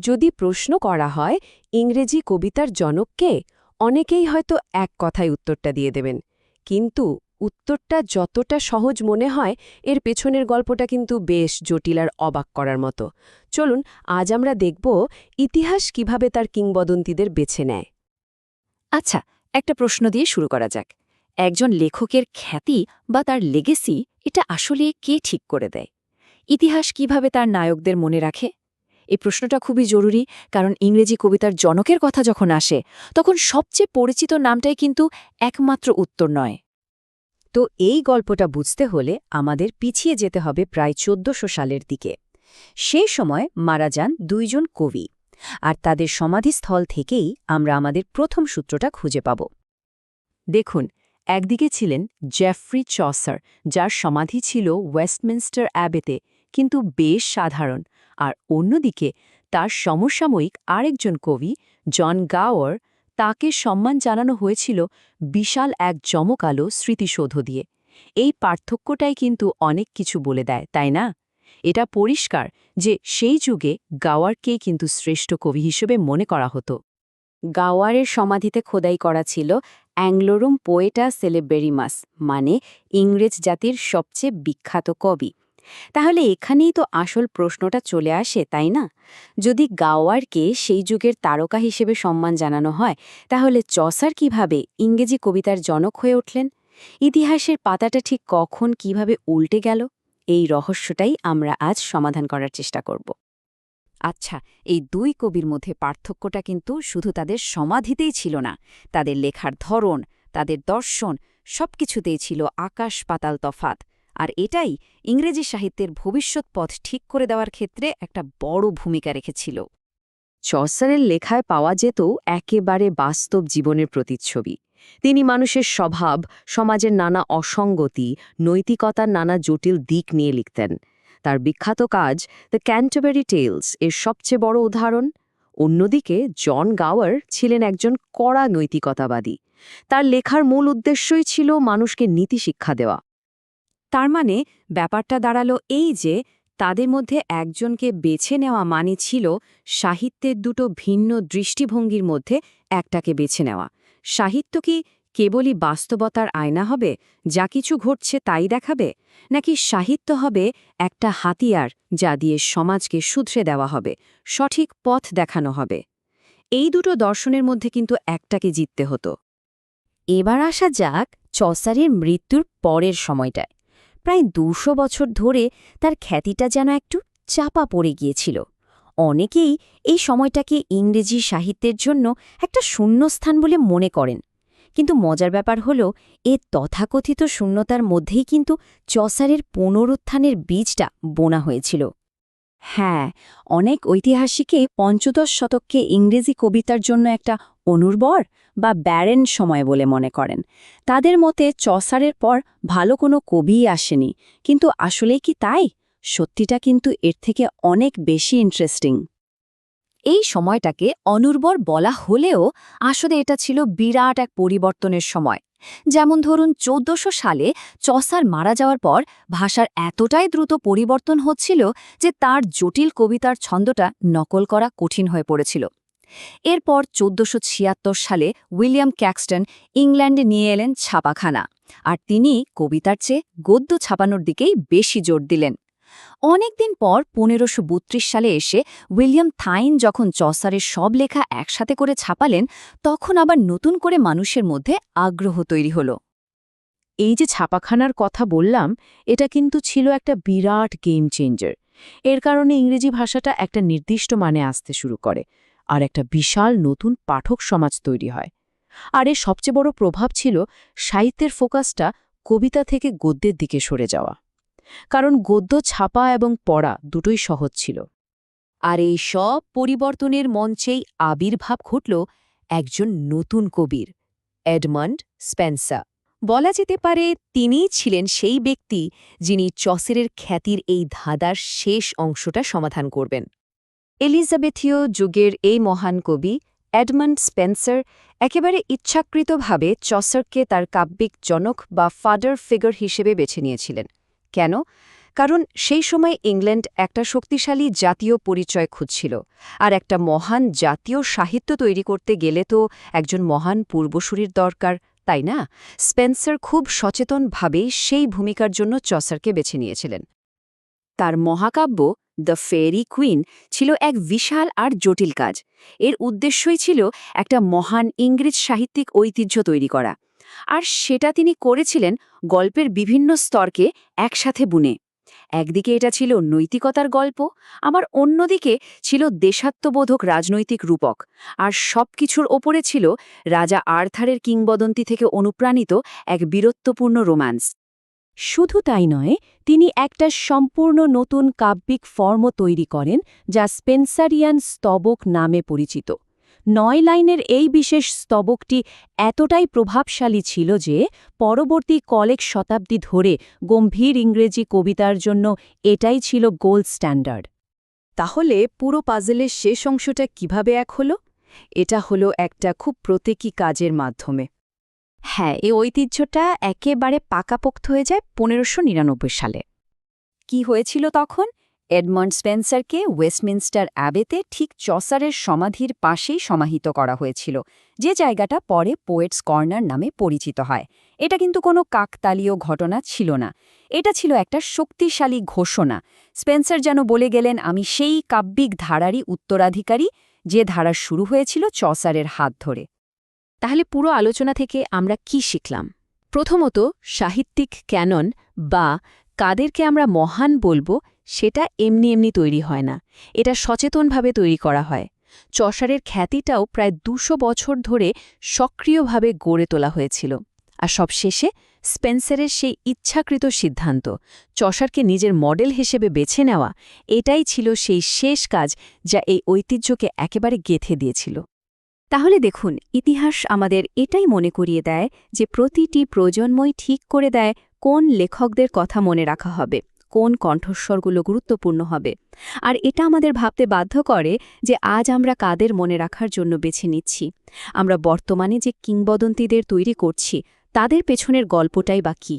যদি প্রশ্ন করা হয় ইংরেজি কবিতার জনককে, অনেকেই হয়তো এক কথায় উত্তরটা দিয়ে দেবেন। কিন্তু উত্তরটা যতটা সহজ মনে হয়, এর পেছনের গল্পটা কিন্তু বেশ জটিল আর অবাক করার মতো। চলুন, আজ আমরা দেখব ইতিহাস কীভাবে তার কিংবদন্তিদের বেছে নেয়। আচ্ছা একটা প্রশ্ন দিয়ে শুরু করা যাক। একজন লেখকের খ্যাতি বা তার লেগেসি এটা আসলে কে ঠিক করে দেয়? ইতিহাস কীভাবে তার নায়কদের মনে রাখে? এই প্রশ্নটা খুবই জরুরি, কারণ ইংরেজি কবিতার জনকের কথা যখন আসে, তখন সবচেয়ে পরিচিত নামটাই কিন্তু একমাত্র উত্তর নয়। তো এই গল্পটা বুঝতে হলে আমাদের পিছিয়ে যেতে হবে প্রায় চোদ্দশো সালের দিকে। সেই সময় মারা যান দুইজন কবি, আর তাদের সমাধিস্থল থেকেই আমরা আমাদের প্রথম সূত্রটা খুঁজে পাব। দেখুন, একদিকে ছিলেন জেফ্রি চসার, যার সমাধি ছিল ওয়েস্টমিনস্টার অ্যাবেতে কিন্তু বেশ সাধারণ। আর অন্যদিকে, তার সমসাময়িক আরেকজন কবি, জন গাওয়ার, তাকে সম্মান জানানো হয়েছিল বিশাল এক জমকালো স্মৃতিসৌধ দিয়ে। এই পার্থক্যটাই কিন্তু অনেক কিছু বলে দেয়, তাই না? এটা পরিষ্কার যে সেই যুগে গাওয়ারকেই কিন্তু শ্রেষ্ঠ কবি হিসেবে মনে করা হতো। গাওয়ারের সমাধিতে খোদাই করা ছিল অ্যাংলোরুম পোয়েটা সেলেবেরিমাস মানে ইংরেজ জাতির সবচেয়ে বিখ্যাত কবি। তাহলে এখানেই তো আসল প্রশ্নটা চলে আসে, তাই না? যদি গাওয়ারকে সেই যুগের তারকা হিসেবে সম্মান জানানো হয়, তাহলে চসার কীভাবে ইংরেজি কবিতার জনক হয়ে উঠলেন? ইতিহাসের পাতাটা ঠিক কখন কীভাবে উল্টে গেল? এই রহস্যটাই আমরা আজ সমাধান করার চেষ্টা করব। আচ্ছা এই দুই কবির মধ্যে পার্থক্যটা কিন্তু শুধু তাদের সমাধিতেই ছিল না। তাদের লেখার ধরন, তাদের দর্শন, সবকিছুতেই ছিল আকাশ পাতাল তফাত। আর এটাই ইংরেজি সাহিত্যের ভবিষ্যৎ পথ ঠিক করে দেওয়ার ক্ষেত্রে একটা বড় ভূমিকা রেখেছিল। চসারের লেখায় পাওয়া যেত একেবারে বাস্তব জীবনের প্রতিচ্ছবি। তিনি মানুষের স্বভাব, সমাজের নানা অসঙ্গতি, নৈতিকতার নানা জটিল দিক নিয়ে লিখতেন। তার বিখ্যাত কাজ দ্য ক্যান্টাবেরি টেলস এর সবচেয়ে বড় উদাহরণ। অন্যদিকে জন গাওয়ার ছিলেন একজন কড়া নৈতিকতাবাদী। তার লেখার মূল উদ্দেশ্যই ছিল মানুষকে নীতি শিক্ষা দেওয়া। তার মানে ব্যাপারটা দাঁড়াল এই যে তাদের মধ্যে একজনকে বেছে নেওয়া মানে ছিল সাহিত্যের দুটো ভিন্ন দৃষ্টিভঙ্গির মধ্যে একটাকে বেছে নেওয়া। সাহিত্য কি কেবলই বাস্তবতার আয়না হবে, যা কিছু ঘটছে তাই দেখাবে, নাকি সাহিত্য হবে একটা হাতিয়ার যা দিয়ে সমাজকে শুধরে দেওয়া হবে, সঠিক পথ দেখানো হবে? এই দুটো দর্শনের মধ্যে কিন্তু একটাকে জিততে হতো। এবার আসা যাক চসারের মৃত্যুর পরের সময়টায়। প্রায় দুশো বছর ধরে তার খ্যাতিটা যেন একটু চাপা পড়ে গিয়েছিল। অনেকেই এই সময়টাকে ইংরেজি সাহিত্যের জন্য একটা শূন্যস্থান বলে মনে করেন। কিন্তু মজার ব্যাপার হল, এ তথাকথিত শূন্যতার মধ্যেই কিন্তু চসারের পুনরুত্থানের বীজটা বোনা হয়েছিল। হ্যাঁ অনেক ঐতিহাসিকে পঞ্চদশ শতককে ইংরেজি কবিতার জন্য একটা অনুর্বর বা ব্যারেন সময় বলে মনে করেন। তাদের মতে চসারের পর ভালো কোনো কবিই আসেনি। কিন্তু আসলেই কি তাই? সত্যিটা কিন্তু এর থেকে অনেক বেশি ইন্টারেস্টিং এই সময়টাকে অনুর্বর বলা হলেও আসলে এটা ছিল বিরাট এক পরিবর্তনের সময়। যেমন ধরুন চৌদ্দশো সালে চসার মারা যাওয়ার পর ভাষার এতটাই দ্রুত পরিবর্তন হচ্ছিল যে তার জটিল কবিতার ছন্দটা নকল করা কঠিন হয়ে পড়েছিল। এরপর চোদ্দশো সালে উইলিয়াম ক্যাক্সটন ইংল্যান্ডে নিয়ে এলেন ছাপাখানা, আর তিনি কবিতার চেয়ে গদ্য ছাপানোর দিকেই বেশি জোর দিলেন। অনেকদিন পর পনেরোশো সালে এসে উইলিয়াম থাইন যখন চসারের সব লেখা একসাথে করে ছাপালেন, তখন আবার নতুন করে মানুষের মধ্যে আগ্রহ তৈরি হল। এই যে ছাপাখানার কথা বললাম, এটা কিন্তু ছিল একটা বিরাট গেম চেঞ্জার এর কারণে ইংরেজি ভাষাটা একটা নির্দিষ্ট মানে আসতে শুরু করে। আর একটা বিশাল নতুন পাঠক সমাজ তৈরি হয়। আর এর সবচেয়ে বড় প্রভাব ছিল সাহিত্যের ফোকাসটা কবিতা থেকে গদ্যের দিকে সরে যাওয়া। কারণ গদ্য, ছাপা এবং পড়া দুটোই সহজ ছিল। আর এই সব পরিবর্তনের মঞ্চেই আবির্ভাব ঘটল একজন নতুন কবির, এডমন্ড স্পেন্সা বলা যেতে পারে তিনিই ছিলেন সেই ব্যক্তি যিনি চসেরের খ্যাতির এই ধাঁধার শেষ অংশটা সমাধান করবেন। এলিজাবেথীয় যুগের এই মহান কবি এডমন্ড স্পেন্সার একেবারে ইচ্ছাকৃতভাবে চসারকে তার কাব্যিক জনক বা ফাদার ফিগার হিসেবে বেছে নিয়েছিলেন। কেন? কারণ সেই সময় ইংল্যান্ড একটা শক্তিশালী জাতীয় পরিচয় খুঁজছিল, আর একটা মহান জাতীয় সাহিত্য তৈরি করতে গেলে তো একজন মহান পূর্বসূরির দরকার, তাই না? স্পেন্সার খুব সচেতনভাবেই সেই ভূমিকার জন্য চসারকে বেছে নিয়েছিলেন। তার মহাকাব্য দ্য ফেরি কুইন ছিল এক বিশাল আর জটিল কাজ। এর উদ্দেশ্যই ছিল একটা মহান ইংরেজ সাহিত্যিক ঐতিহ্য তৈরি করা। আর সেটা তিনি করেছিলেন গল্পের বিভিন্ন স্তরকে একসাথে বুনে। একদিকে এটা ছিল নৈতিকতার গল্প আমার অন্যদিকে ছিল দেশাত্মবোধক রাজনৈতিক রূপক। আর সবকিছুর ওপরে ছিল রাজা আর্থারের কিংবদন্তি থেকে অনুপ্রাণিত এক বীরত্বপূর্ণ রোম্যান্স। শুধু তাই নয়, তিনি একটা সম্পূর্ণ নতুন কাব্যিক ফর্ম তৈরি করেন, যা স্পেন্সারিয়ান স্তবক নামে পরিচিত। নয় লাইনের এই বিশেষ স্তবকটি এতটাই প্রভাবশালী ছিল যে, পরবর্তী কলেক শতাব্দী ধরে গম্ভীর ইংরেজি কবিতার জন্য এটাই ছিল গোল্ড স্ট্যান্ডার্ড। তাহলে পুরো পাজেলের শেষ অংশটা কীভাবে এক হলো? এটা হলো একটা খুব প্রতীকী কাজের মাধ্যমে। হ্যাঁ এই ঐতিহ্যটা একেবারে পাকাপোক্ত হয়ে যায় পনেরোশো সালে। কি হয়েছিল তখন? এডমন্ড স্পেন্সারকে ওয়েস্টমিনস্টার অ্যাবেতে ঠিক চসারের সমাধির পাশেই সমাহিত করা হয়েছিল, যে জায়গাটা পরে পোয়েটস কর্নার নামে পরিচিত হয়। এটা কিন্তু কোনো কাকতালীয় ঘটনা ছিল না। এটা ছিল একটা শক্তিশালী ঘোষণা। স্পেন্সার যেন বলে গেলেন, আমি সেই কাব্যিক ধারারই উত্তরাধিকারী, যে ধারা শুরু হয়েছিল চসারের হাত ধরে। তাহলে পুরো আলোচনা থেকে আমরা কি শিখলাম? প্রথমত, সাহিত্যিক ক্যানন বা কাদেরকে আমরা মহান বলব, সেটা এমনি এমনি তৈরি হয় না। এটা সচেতনভাবে তৈরি করা হয়। চসারের খ্যাতিটাও প্রায় দুশো বছর ধরে সক্রিয়ভাবে গড়ে তোলা হয়েছিল। আর সবশেষে, স্পেন্সারের সেই ইচ্ছাকৃত সিদ্ধান্ত চসারকে নিজের মডেল হিসেবে বেছে নেওয়া, এটাই ছিল সেই শেষ কাজ যা এই ঐতিহ্যকে একেবারে গেথে দিয়েছিল। তাহলে দেখুন, ইতিহাস আমাদের এটাই মনে করিয়ে দেয় যে প্রতিটি প্রজন্মই ঠিক করে দেয় কোন লেখকদের কথা মনে রাখা হবে, কোন কণ্ঠস্বরগুলো গুরুত্বপূর্ণ হবে। আর এটা আমাদের ভাবতে বাধ্য করে যে আজ আমরা কাদের মনে রাখার জন্য বেছে নিচ্ছি। আমরা বর্তমানে যে কিংবদন্তিদের তৈরি করছি, তাদের পেছনের গল্পটাই বা কী?